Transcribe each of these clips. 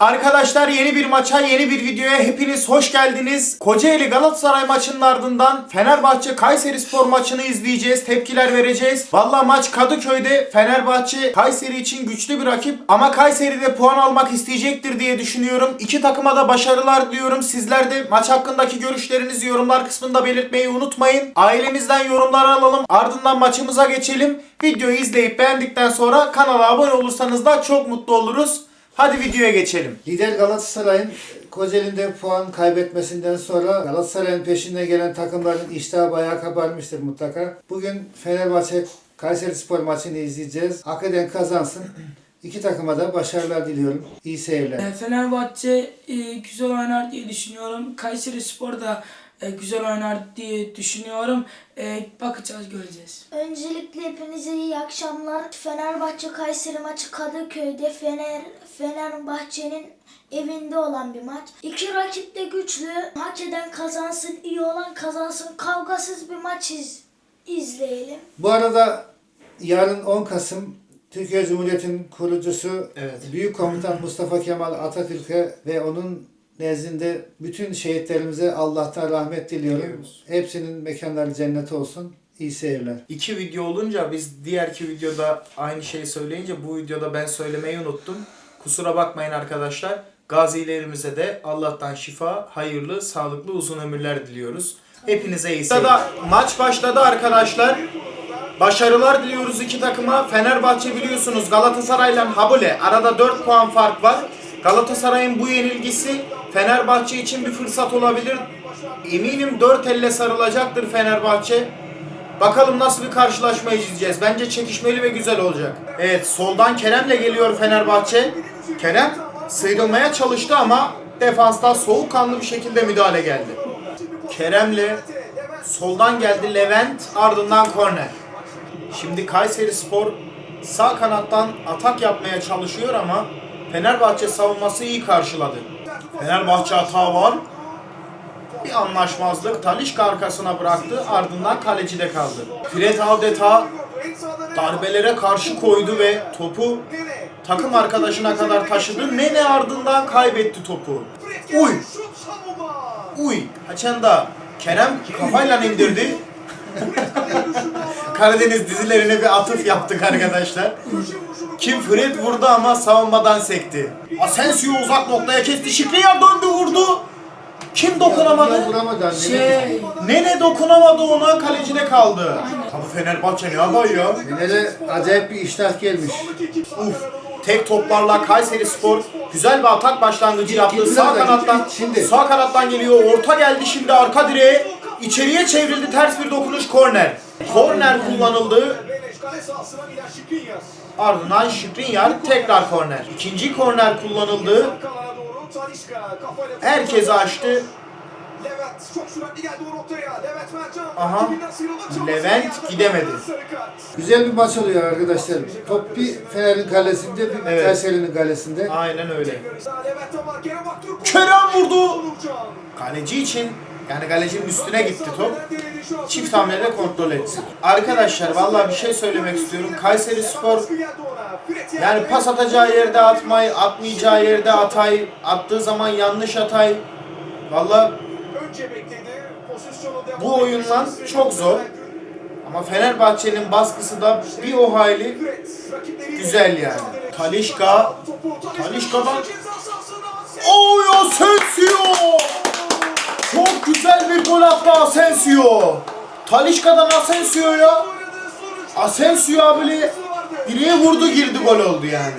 Arkadaşlar yeni bir maça, yeni bir videoya hepiniz hoş geldiniz. Kocaeli Galatasaray maçının ardından Fenerbahçe Kayseri Spor maçını izleyeceğiz, tepkiler vereceğiz. Valla maç Kadıköy'de Fenerbahçe Kayseri için güçlü bir rakip ama Kayseri de puan almak isteyecektir diye düşünüyorum. İki takıma da başarılar diliyorum. Sizler de maç hakkındaki görüşlerinizi yorumlar kısmında belirtmeyi unutmayın. Ailemizden yorumlar alalım. Ardından maçımıza geçelim. Videoyu izleyip beğendikten sonra kanala abone olursanız da çok mutlu oluruz. Hadi videoya geçelim. Lider Galatasaray'ın Kocaeli'nde puan kaybetmesinden sonra Galatasaray'ın peşinde gelen takımların iştahı bayağı kabarmıştır mutlaka. Bugün Fenerbahçe Kayseri Spor maçını izleyeceğiz. Hak eden kazansın. İki takıma da başarılar diliyorum. İyi seyirler. E, Fenerbahçe e, güzel oynar diye düşünüyorum. Kayseri Spor da e, güzel oynar diye düşünüyorum. E, bakacağız göreceğiz. Öncelikle hepinize iyi akşamlar. Fenerbahçe Kayseri maçı Kadıköy'de Fener Fenerbahçe'nin evinde olan bir maç. İki rakip de güçlü. Hak eden kazansın, iyi olan kazansın. Kavgasız bir maç iz, izleyelim. Bu arada yarın 10 Kasım Türkiye Cumhuriyeti'nin kurucusu Evet. Büyük Komutan Mustafa Kemal Atatürk'e ve onun nezdinde bütün şehitlerimize Allah'tan rahmet diliyorum. Diliyoruz. Hepsinin mekanları cennet olsun. İyi seyirler. İki video olunca biz diğer iki videoda aynı şeyi söyleyince bu videoda ben söylemeyi unuttum. Kusura bakmayın arkadaşlar. Gazilerimize de Allah'tan şifa, hayırlı, sağlıklı, uzun ömürler diliyoruz. Hepinize iyi seyirler. Maç başladı arkadaşlar. Başarılar diliyoruz iki takıma. Fenerbahçe biliyorsunuz Galatasaray'la Habule. Arada 4 puan fark var. Galatasaray'ın bu yenilgisi Fenerbahçe için bir fırsat olabilir. Eminim 4 elle sarılacaktır Fenerbahçe. Bakalım nasıl bir karşılaşma izleyeceğiz. Bence çekişmeli ve güzel olacak. Evet soldan Kerem'le geliyor Fenerbahçe. Kerem sıyrılmaya çalıştı ama defansta soğukkanlı bir şekilde müdahale geldi. Kerem'le soldan geldi Levent ardından korner. Şimdi Kayseri Spor sağ kanattan atak yapmaya çalışıyor ama Fenerbahçe savunması iyi karşıladı. Fenerbahçe hata var. Bir anlaşmazlık Talişka arkasına bıraktı ardından kalecide kaldı. Fred adeta darbelere karşı koydu ve topu takım arkadaşına kadar taşıdı. Nene ardından kaybetti topu. Uy! Uy! Haçanda Kerem kafayla indirdi. Karadeniz dizilerine bir atıf yaptık arkadaşlar. Kim Fred vurdu ama savunmadan sekti. Asensio uzak noktaya kesti. Şikriyer döndü vurdu. Kim dokunamadı? Vuramadı anne. Şey, Nene dokunamadı ona kalecide kaldı. Tabii Fenerbahçe ne yapar ya? Yine acayip bir iştah gelmiş. Uf. Tek toplarla Kayseri Spor güzel bir atak başlangıcı yaptı. Git, Sağ kanattan git, şimdi. sağ kanattan geliyor. Orta geldi şimdi arka direğe. İçeriye çevrildi ters bir dokunuş korner. Korner kullanıldı. Ardından Şikrinyar tekrar korner. İkinci korner kullanıldı. Herkesi açtı. Levent çok süratli geldi o noktaya. Levent Mercan. Aha. Levent gidemedi. Güzel bir maç oluyor arkadaşlar. Top bir Fener'in kalesinde, bir Evet. Kayseri'nin kalesinde. Aynen öyle. Kerem vurdu. Kaleci için yani kalecinin üstüne gitti top. Çift hamlede kontrol etti. Arkadaşlar vallahi bir şey söylemek istiyorum. Kayseri Spor yani pas atacağı yerde atmayı, atmayacağı yerde atay, attığı zaman yanlış atay. Devam Bu oyunlar etti. çok zor. ama Fenerbahçe'nin baskısı da bir o hayli güzel yani. Talişka, Talişka'dan- Ceza sahasına- Oy Asensio! Çok güzel bir gol attı Asensio. Talişka'dan Asensio'ya Asensio abi direğe vurdu girdi gol oldu yani.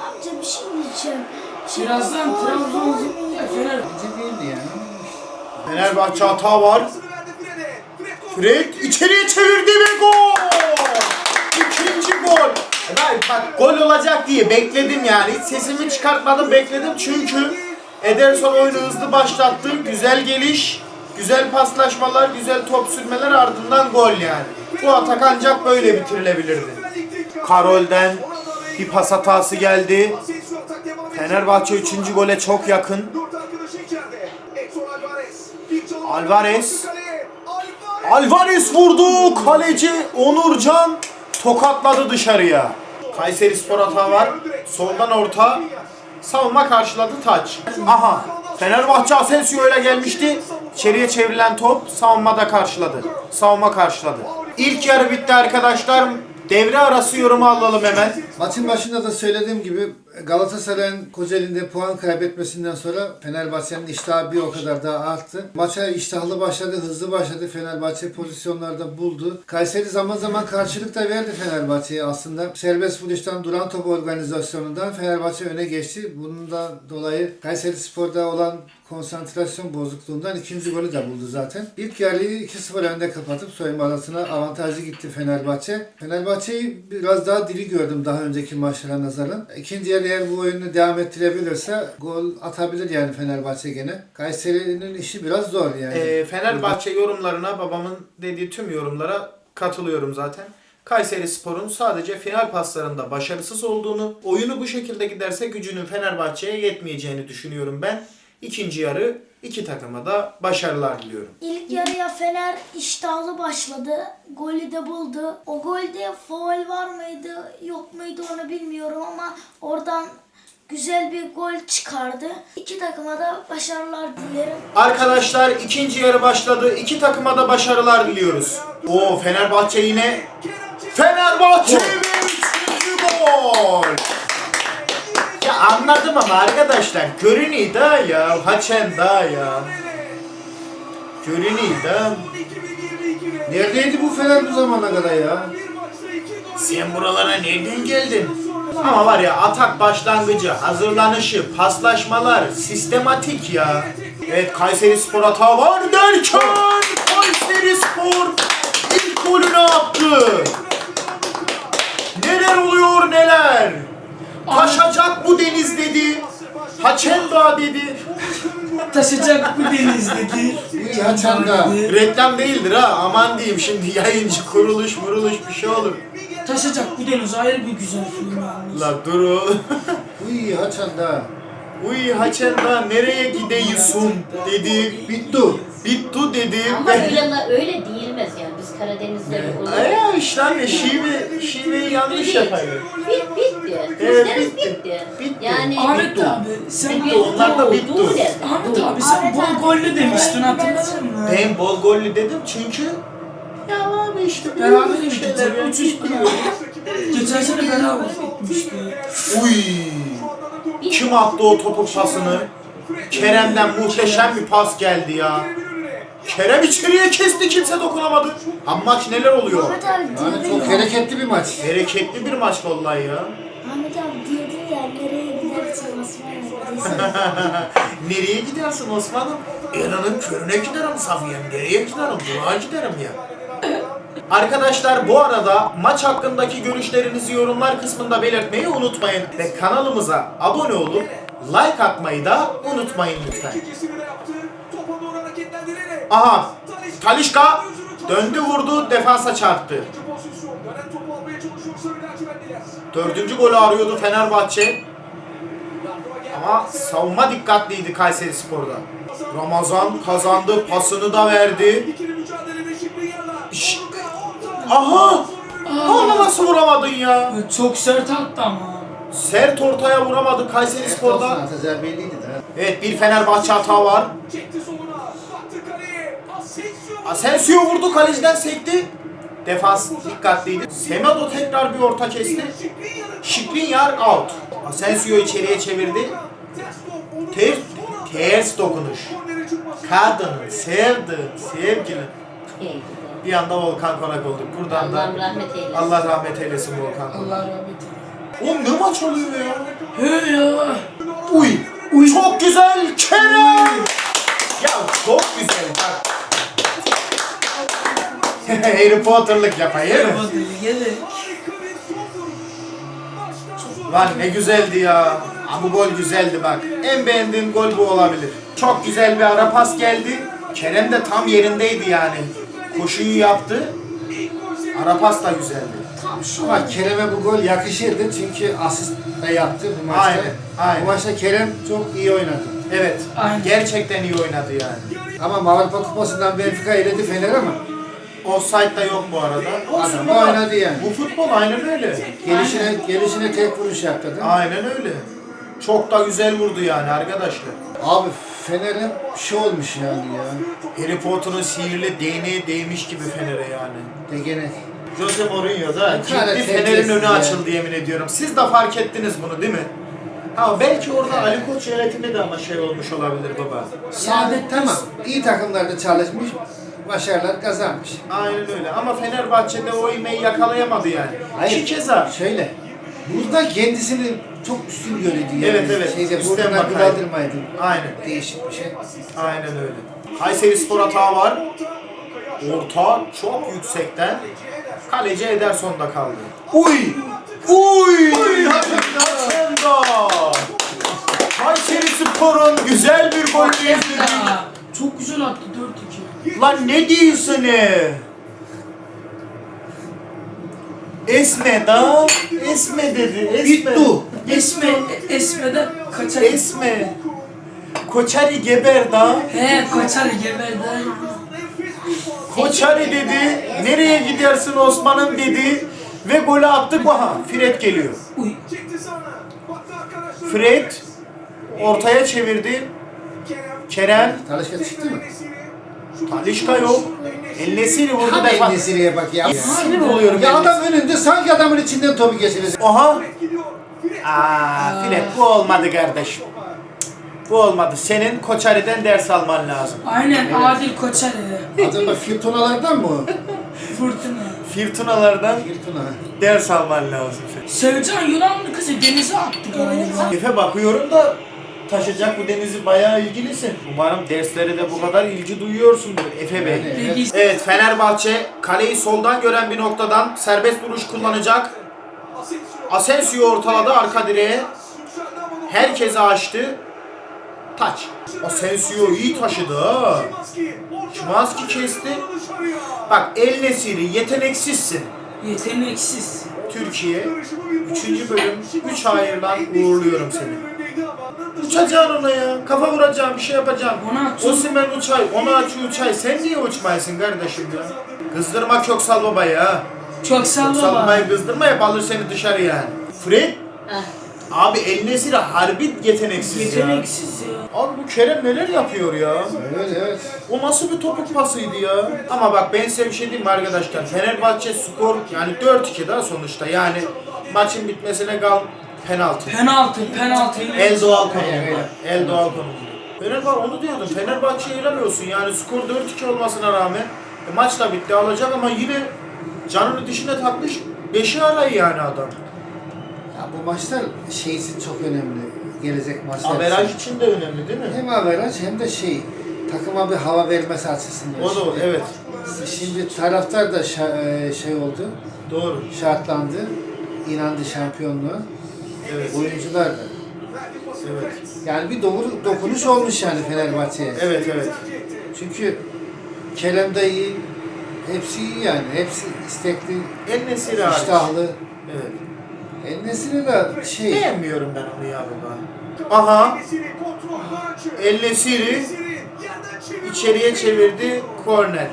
Amca bir şey diyeceğim. Şey, birazdan Trabzon mü? Fener değildi yani. Fenerbahçe hata var. Fred içeriye çevirdi ve gol! İkinci gol. Ben bak gol olacak diye bekledim yani. Hiç sesimi çıkartmadım bekledim çünkü Ederson oyunu hızlı başlattı. Güzel geliş, güzel paslaşmalar, güzel top sürmeler ardından gol yani. Bu atak ancak böyle bitirilebilirdi. Karol'den bir pas hatası geldi. Fenerbahçe 3. gole çok yakın. Alvarez. Alvarez vurdu. Kaleci Onurcan tokatladı dışarıya. Kayseri Spor hata var. Soldan orta. Savunma karşıladı taç. Aha. Fenerbahçe Asensio ile gelmişti. İçeriye çevrilen top savunmada karşıladı. Savunma karşıladı. İlk yarı bitti arkadaşlar. Devre arası yorumu alalım hemen. Maçın başında da söylediğim gibi Galatasaray'ın Kocaeli'nde puan kaybetmesinden sonra Fenerbahçe'nin iştahı bir o kadar daha arttı. Maça iştahlı başladı, hızlı başladı. Fenerbahçe pozisyonlarda buldu. Kayseri zaman zaman karşılık da verdi Fenerbahçe'ye aslında. Serbest vuruştan duran top organizasyonundan Fenerbahçe öne geçti. Bunun da dolayı Kayseri Spor'da olan konsantrasyon bozukluğundan ikinci golü de buldu zaten. İlk yarıyı 2-0 önde kapatıp soyunma arasına avantajlı gitti Fenerbahçe. Fenerbahçe'yi biraz daha diri gördüm daha önceki maçlara nazaran. İkinci yarı eğer bu oyunu devam ettirebilirse gol atabilir yani Fenerbahçe gene. Kayseri'nin işi biraz zor yani. Ee, Fenerbahçe yorumlarına babamın dediği tüm yorumlara katılıyorum zaten. Kayseri Spor'un sadece final paslarında başarısız olduğunu, oyunu bu şekilde giderse gücünün Fenerbahçe'ye yetmeyeceğini düşünüyorum ben. İkinci yarı iki takıma da başarılar diliyorum. İlk yarıya Fener iştahlı başladı. Golü de buldu. O golde faul var mıydı yok muydu onu bilmiyorum ama oradan güzel bir gol çıkardı. İki takıma da başarılar dilerim. Arkadaşlar ikinci yarı başladı. İki takıma da başarılar diliyoruz. Oo Fenerbahçe yine Fenerbahçe gol. Anladım ama arkadaşlar görünüyor da ya. Haçen da ya. Görünüyor da. Neredeydi bu Fener bu zamana kadar ya? Sen buralara nereden geldin? Ama var ya atak başlangıcı, hazırlanışı, paslaşmalar sistematik ya. Evet Kayseri Spor hata var derken Kayseri Spor ilk golünü attı. Neler oluyor neler? Taşacak bu deniz dedi. Haçenda dedi. Taşacak bu deniz dedi. İyi Haçan da. Reklam değildir ha aman diyeyim şimdi yayıncı kuruluş muruluş bir şey olur. Taşacak bu deniz ayrı bir güzel film yalnız. La duru. İyi Haçan da. Uy Haçenda nereye gidiyorsun dedi. Bittu. Bittu dedi. Ama öyle öyle değilmez biz Karadeniz'de olur. Aya işte anne şive, şiveyi yanlış yapıyor. Bit bitti. Evet, Bizleriz bitti. bitti. Bitti. Yani Ahmet abi sen Bitti, bol onlar da bitti. Doğru dedi. Ahmet abi sen bol gollü demiştin hatırladın mı? Ben bol gollü dedim çünkü ya abi işte Beraber bir gittik. ya. Üç üç. Geçen sene beraber gitmişti. Uy. Kim attı o topun pasını? Kerem'den muhteşem bir pas geldi ya. Kerem içeriye kesti kimse dokunamadı. Ama maç neler oluyor? Ahmet abi Yani diyordun çok ya. hareketli bir maç. Bereketli bir maç vallahi ya. Ahmet abi diyordun ya nereye gidersen Osman abi. Nereye gidersin Osman'ım? İnanın körüne giderim Safiye'm. Nereye giderim? Durağa giderim ya. Arkadaşlar bu arada maç hakkındaki görüşlerinizi yorumlar kısmında belirtmeyi unutmayın. Ve kanalımıza abone olup like atmayı da unutmayın lütfen. Aha Talişka döndü vurdu defansa çarptı. Dördüncü golü arıyordu Fenerbahçe. Ama savunma dikkatliydi Kayseri Spor'da. Ramazan kazandı pasını da verdi. Şşş. Aha! Ama nasıl vuramadın ya? Çok sert attı ama. Sert ortaya vuramadı Kayseri Spor'da. Evet bir Fenerbahçe hata var. Asensio. Vurdu kaleciden sekti. Defans dikkatliydi. Semedo tekrar bir orta kesti. Şikrinyar out. Asensio içeriye çevirdi. Ters, ters dokunuş. Kadının sevdiğin sevgilin. İyi. Bir anda Volkan Konak olduk. Buradan da Allah'ım rahmet eylesin. Allah rahmet eylesin Volkan Konak. Allah rahmet eylesin. Oğlum ne maç oluyor ya? He ya. Uy. Uy. Çok güzel Kerem. Ya çok güzel bak. Harry Potter'lık yapayım. Lan ne güzeldi ya. Ha, bu gol güzeldi bak. En beğendiğim gol bu olabilir. Çok güzel bir ara pas geldi. Kerem de tam yerindeydi yani. Koşuyu yaptı. Ara pas da güzeldi. Tam şu Ama Kerem'e bu gol yakışırdı çünkü asist de yaptı bu maçta. Aynen, aynen. Bu maçta Kerem çok iyi oynadı. Evet. Aynen. Gerçekten iyi oynadı yani. Ama Avrupa Kupası'ndan Benfica eledi Fener ama Offside da yok bu arada. Olsun Adam baba. oynadı yani. Bu futbol aynen öyle. gelişine gelişine tek vuruş yaptı değil mi? Aynen öyle. Çok da güzel vurdu yani arkadaşlar. Abi Fener'e bir şey olmuş yani ya. Harry Potter'ın sihirli değneği değmiş gibi Fener'e yani. De gene. Jose Mourinho da ciddi Fener'in önü açıldı yemin ediyorum. Siz de fark ettiniz bunu değil mi? Ha belki orada Ali Koç yönetimi de ama şey olmuş olabilir baba. Saadet Tamam. iyi takımlarda çalışmış. Başarılar kazanmış. Aynen öyle ama Fenerbahçe'de o imeyi yakalayamadı yani. Hayır. Ki keza Şöyle. Burada kendisini çok üstün görüyordu yani. Evet, evet. Şeyde Üstten buradan bakaydı. kaldırmaydı. aynen. Değişik bir şey. Aynen öyle. Kayseri Spor hata var. Orta çok yüksekten. Kaleci Ederson'da kaldı. Uy! Uy! Haçında! Kayseri Spor'un güzel bir golünü izledik. Çok güzel attı 4-2. Lan ne diyorsun ne? Esme da, Esme dedi, Esme. Bittu. Esme, Esme'de kaçar. Esme. Koçari geber da. He kaçar geberdi. Koçari dedi. Nereye gidersin Osman'ım dedi. Ve golü attı. Baha. Fred geliyor. Fred ortaya çevirdi. Kerem. Talişka çıktı mı? Talişka yok. El Nesiri vurdu Tam defa. Bak ya. Sinir oluyorum. Ya adam önünde sanki adamın içinden topu geçirir. Oha. Aa, Fred bu olmadı kardeşim. Bu olmadı. Senin Koçari'den ders alman lazım. Aynen Adil Koçar. Acaba Fırtınalardan mı? Fırtına. Fırtınalardan Fırtına. ders alman lazım. Sevcan Yunanlı kızı denize attı galiba. Efe bakıyorum da taşacak bu denizi bayağı ilgilisin. Umarım derslere de bu kadar ilgi duyuyorsundur Efe Bey. Yani. Evet. Peki Evet Fenerbahçe kaleyi soldan gören bir noktadan serbest vuruş kullanacak. Asensio. Ortaladı arka direğe. Herkese açtı. Taç. Asensio iyi taşıdı ha. Şimanski. Kesti. Bak El Nesiri yeteneksizsin. yeteneksiz. Türkiye. Karışımı bir Üçüncü pozisyon. bölüm, Şimanski üç hayırdan endişeli uğurluyorum seni. Uçacaksın ona ya. Kafa vuracağım, bir şey yapacağım. Ona aç. Osimhen uçay, ona aç uçay. Sen niye uçmayasın kardeşim ya? Kızdırma Köksal babayı ha. Çok sağ ol Köksal baba. babayı kızdırma hep alır seni dışarı yani. Fred, Ah, abi El Nesiri harbi yeteneksiz ya. Yeteneksiz ya. Abi bu Kerem neler yapıyor ya? Evet evet. O nasıl bir topuk pasıydı ya? Ama bak ben size bir şey diyeyim mi arkadaşlar? Fenerbahçe skor yani 4-2 daha sonuçta. Yani maçın bitmesine kal penaltı. Penaltı, penaltı. El doğal konumunda. El doğal konumunda. Fenerbahçe onu diyordum. Fenerbahçe'yi helal yani skor 4-2 olmasına rağmen e, maç da bitti alacak ama yine canını dişine takmış 5'i arayı yani adam. Bu maçlar şey için çok önemli. Gelecek maçlar Averaj için. için de önemli değil mi? Hem averaj hem de şey takıma bir hava vermesi açısından. O da o, Şimdi- evet. Şimdi taraftar da şa- e, şey oldu, Doğru. şartlandı, inandı şampiyonluğa. Evet. Oyuncular da. Evet. Yani bir doğru dokunuş olmuş yani Fenerbahçe'ye. Evet evet. Çünkü Kerem de iyi, hepsi iyi yani. Hepsi istekli, El Nesiri hariç. iştahlı. Evet. Enesiri de şey, Beğenmiyorum ben onu ya baba. Aha. El çeviriyor. içeriye çevirdi korner.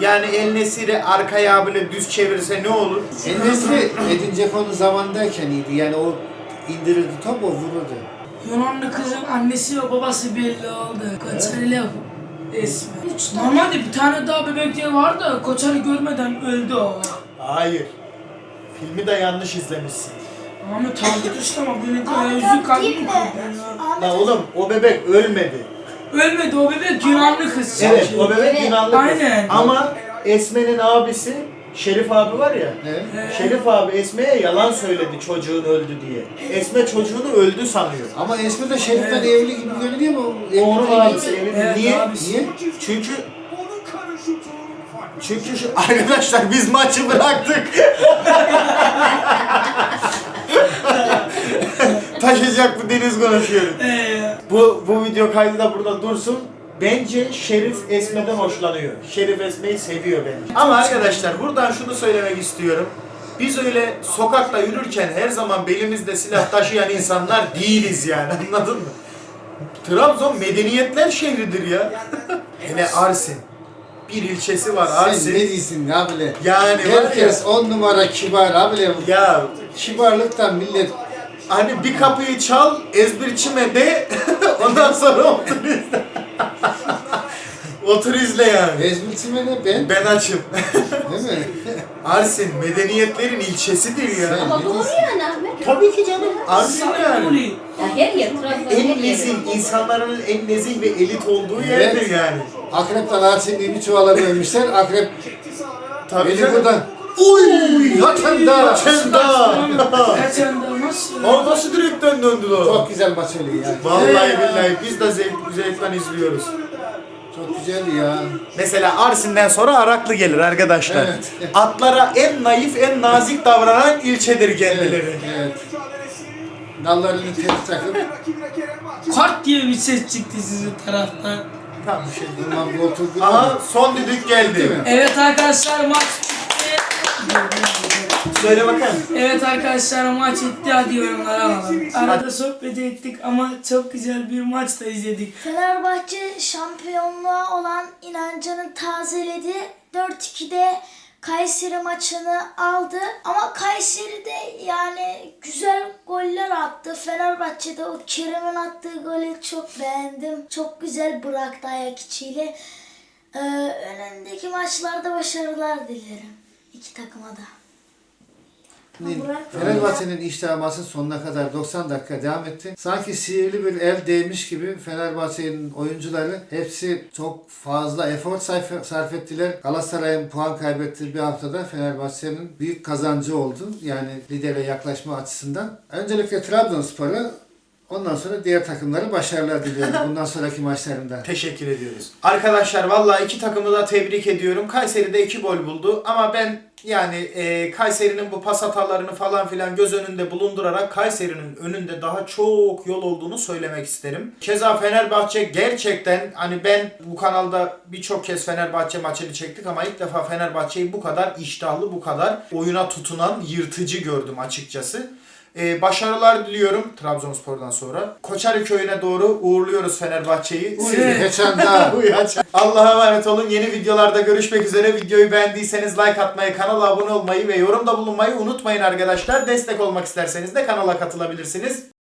Yani El Nesiri arkaya böyle düz çevirse ne olur? Enesiri Edin Dzeko'nun zamandayken iyiydi. Yani o indirirdi top, o vururdu. Yunanlı kızın annesi ve babası belli oldu. Koçarı'yla ismi. Normalde bir tane daha bebek diye vardı Koçarı görmeden öldü o. Hayır. Filmi de yanlış izlemişsin. Ahmet abi düştü ama beni de Ahmet yüzü abi kalbim değil mi? Ahmet oğlum o bebek ölmedi. Ölmedi o bebek Yunanlı kız. Evet çünkü. o bebek Evet. Yunanlı kız. Aynen. Ama Esme'nin abisi Şerif abi var ya. Ne? Şerif abi Esme'ye yalan söyledi çocuğun öldü diye. Esme çocuğunu öldü sanıyor. Ama Esme de Şerif'ten evli gibi görünüyor mu? Onun Evli abisi değil. evli. Evet, Niye? abisi. Niye? Çünkü Onun çünkü şu arkadaşlar biz maçı bıraktık. Taşacak bu deniz konuşuyor. Ee, Bu bu video kaydı da burada dursun. Bence Şerif Esme'den hoşlanıyor. Şerif Esme'yi seviyor bence. Ama arkadaşlar buradan şunu söylemek istiyorum. Biz öyle sokakta yürürken her zaman belimizde silah taşıyan insanlar değiliz yani anladın mı? Trabzon medeniyetler şehridir ya. Hele Arsin. Bir ilçesi var Sen ne Arsin. diyorsun abi? Yani var ya. Herkes on numara kibar abi. Ya Kibarlıktan millet Hani bir kapıyı çal, ezber içime de ondan sonra otur izle. otur izle yani. Ezmitime ne ben? Ben açım. Değil mi? Arsin medeniyetlerin ilçesidir ya. Ama doğru yani Ahmet. Tabii ki canım. Arsin yani. Ya her yer Trabzon her En yer. nezih, insanların en nezih ve elit olduğu yerdir Evet. yani. Akrepten Arsinliği bir çuvala bölmüşler. Akrep Tabii beni canım. buradan. Uy! Yakında! Çenda. Geçen de nasıl? Aa nasıl direkten döndü lan? Çok güzel maç oluyor yani. Vallahi billahi biz de zevk, zevkten izliyoruz. Çok güzeldi ya. Mesela Arsin'den sonra Araklı gelir arkadaşlar. Evet. Atlara en naif, en nazik davranan ilçedir kendileri. Evet. evet. Dallarını ters takıp. Kart diye bir ses çıktı sizin taraftan. Tamam bir şey bir oturdu. Aha son düdük geldi. Evet arkadaşlar maç. Söyle bakalım. Evet arkadaşlar maç bitti hadi yorumlara alalım. Arada sohbet ettik ama çok güzel bir maç da izledik. Fenerbahçe şampiyonluğa olan inancını tazeledi. 4-2'de Kayseri maçını aldı. Ama Kayseri'de yani güzel goller attı. Fenerbahçe'de o Kerem'in attığı golü çok beğendim. Çok güzel bıraktı ayak içiyle. Ee, önündeki maçlarda başarılar dilerim. İki takıma da. Fenerbahçe'nin iştahması sonuna kadar 90 dakika devam etti. Sanki sihirli bir el değmiş gibi Fenerbahçe'nin oyuncuları hepsi çok fazla efor sarf, ettiler. Galatasaray'ın puan kaybettiği bir haftada Fenerbahçe'nin büyük kazancı oldu. Yani lidere yaklaşma açısından. Öncelikle Trabzonspor'a ondan sonra diğer takımlara başarılar diliyorum bundan sonraki maçlarında. Teşekkür ediyoruz. Arkadaşlar vallahi iki takımı da tebrik ediyorum. Kayseri'de iki gol buldu ama ben yani e, Kayseri'nin bu pas hatalarını falan filan göz önünde bulundurarak Kayseri'nin önünde daha çok yol olduğunu söylemek isterim. Keza Fenerbahçe gerçekten hani ben bu kanalda birçok kez Fenerbahçe maçını çektik ama ilk defa Fenerbahçe'yi bu kadar iştahlı, bu kadar oyuna tutunan, yırtıcı gördüm açıkçası. Ee, başarılar diliyorum Trabzonspor'dan sonra. Koçarı köyüne doğru uğurluyoruz Fenerbahçe'yi. Uy, Heçanda. Allah'a emanet olun. Yeni videolarda görüşmek üzere. Videoyu beğendiyseniz like atmayı, kanala abone olmayı ve yorumda bulunmayı unutmayın arkadaşlar. Destek olmak isterseniz de kanala katılabilirsiniz.